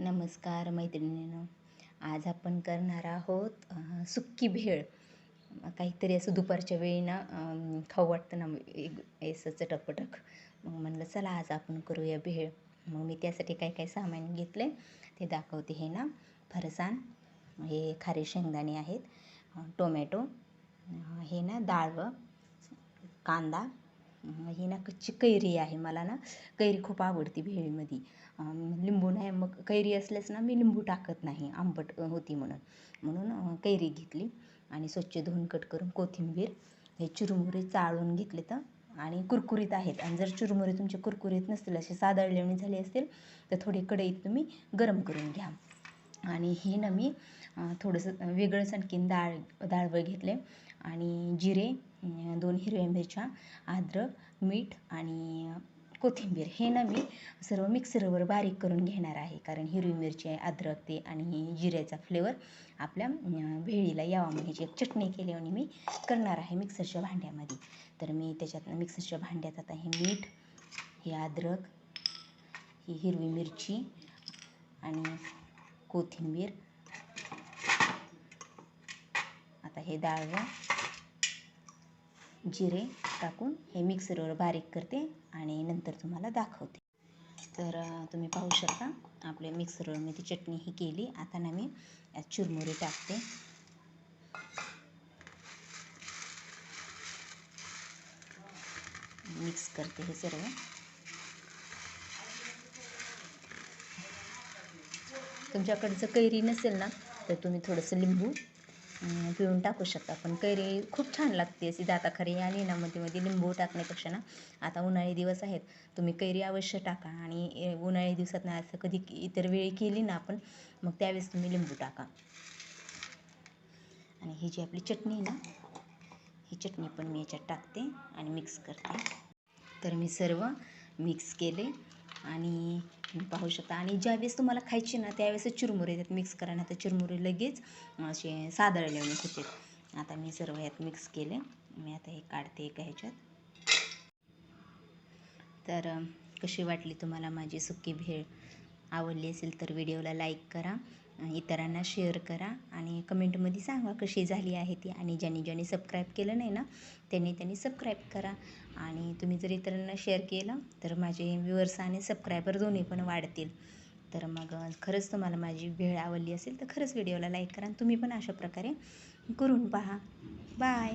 नमस्कार मैत्रिणींनो. आज आपण करणार आहोत सुक्की भेळ. काहीतरी असं दुपारच्या वेळी ना खाऊ वाटतं ना एक असं चटकपटक मग म्हणलं चला आज आपण करूया भेळ. मग मी त्यासाठी काय काय सामान घेतले ते दाखवते हे ना. फरसाण हे खारे शेंगदाणे आहेत टोमॅटो हे ना डाळ कांदा ही ना कच्ची कैरी आहे मला ना. कैरी खूप आवडती भेळीमध्ये. कैरी असल्यास ना मी लिंबू टाकत नाही आंबट होती म्हणून. म्हणून कैरी घेतली आणि स्वच्छ धुवून कट करून कोथिंबीर हे चुरमुरे चाळून घेतले तर आणि कुरकुरीत आहेत. आणि जर चुरमुरे तुमचे कुरकुरीत नसतील असे सादळलेवणी झाली असतील तर थोडी कढईत तुम्ही गरम करून घ्या. आणि हे ना मी थोडंसं वेगळंच आणखीन डाळ डाळवं घेतले आणि जिरे दोन हिरव्या मिरच्या अद्रक मीठ आणि कोथिंबीर हे ना मी सर्व मिक्सरवर बारीक करून घेणार आहे. कारण हिरवी मिरची अद्रक ते आणि जिऱ्याचा फ्लेवर आपल्या भेळीला यावा म्हणजे एक चटणी केली आणि मी करणार आहे मिक्सरच्या भांड्यामध्ये. तर मी त्याच्यात मिक्सरच्या भांड्यात आता हे मीठ हे अद्रक ही हिरवी मिरची आणि कोथिंबीर आता हे डाळवं जिरे टाकून हे मिक्सरवर बारीक करते आणि नंतर तुम्हाला दाखवते. तर तुम्ही पाहू शकता आपल्या मिक्सरवर मी ती चटणी ही केली. आता ना मी यात चुरमुरे टाकते. मिक्स करते हे सर्व. तुमच्याकडचं कैरी नसेल ना तर तुम्ही थोडंसं लिंबू पिळून टाकू शकता. पण कैरी खूप छान लागते अशी दाताखाली आणि ना मध्ये मध्ये लिंबू टाकण्यापेक्षा ना आता उन्हाळी दिवस आहेत तुम्ही कैरी अवश्य टाका. आणि उन्हाळी दिवसात ना असं कधी इतर वेळी केली ना आपण मग त्यावेळेस तुम्ही लिंबू टाका. आणि ही जी आपली चटणी आहे ना ही चटणी पण मी याच्यात टाकते आणि मिक्स करते. तर मी सर्व मिक्स केले. आणि पाहू शकता. आणि ज्यावेळेस तुम्हाला खायची ना त्यावेळेस चिरमुरे त्यात मिक्स करा ना तर चिरमुरे लगेच असे सादळले होते आता मी सर्व ह्यात मिक्स केले. मी आता हे काढते एका ह्याच्यात. तर कशी वाटली तुम्हाला माझी सुकी भेळ? आवडली असेल तर व्हिडिओला लाईक करा. इतरांना शेअर करा आणि कमेंटमध्ये सांगा कशी झाली आहे ती. आणि ज्यांनी ज्यांनी सबस्क्राईब केलं नाही ना त्यांनी त्यांनी सबस्क्राईब करा. आणि तुम्ही जर इतरांना शेअर केलं तर माझे व्ह्युअर्स आणि सबस्क्रायबर दोन्ही पण वाढतील. तर मग खरंच तुम्हाला माझी भेळ आवडली असेल तर खरंच व्हिडिओला लाईक करा आणि तुम्ही पण अशा प्रकारे करून पहा. बाय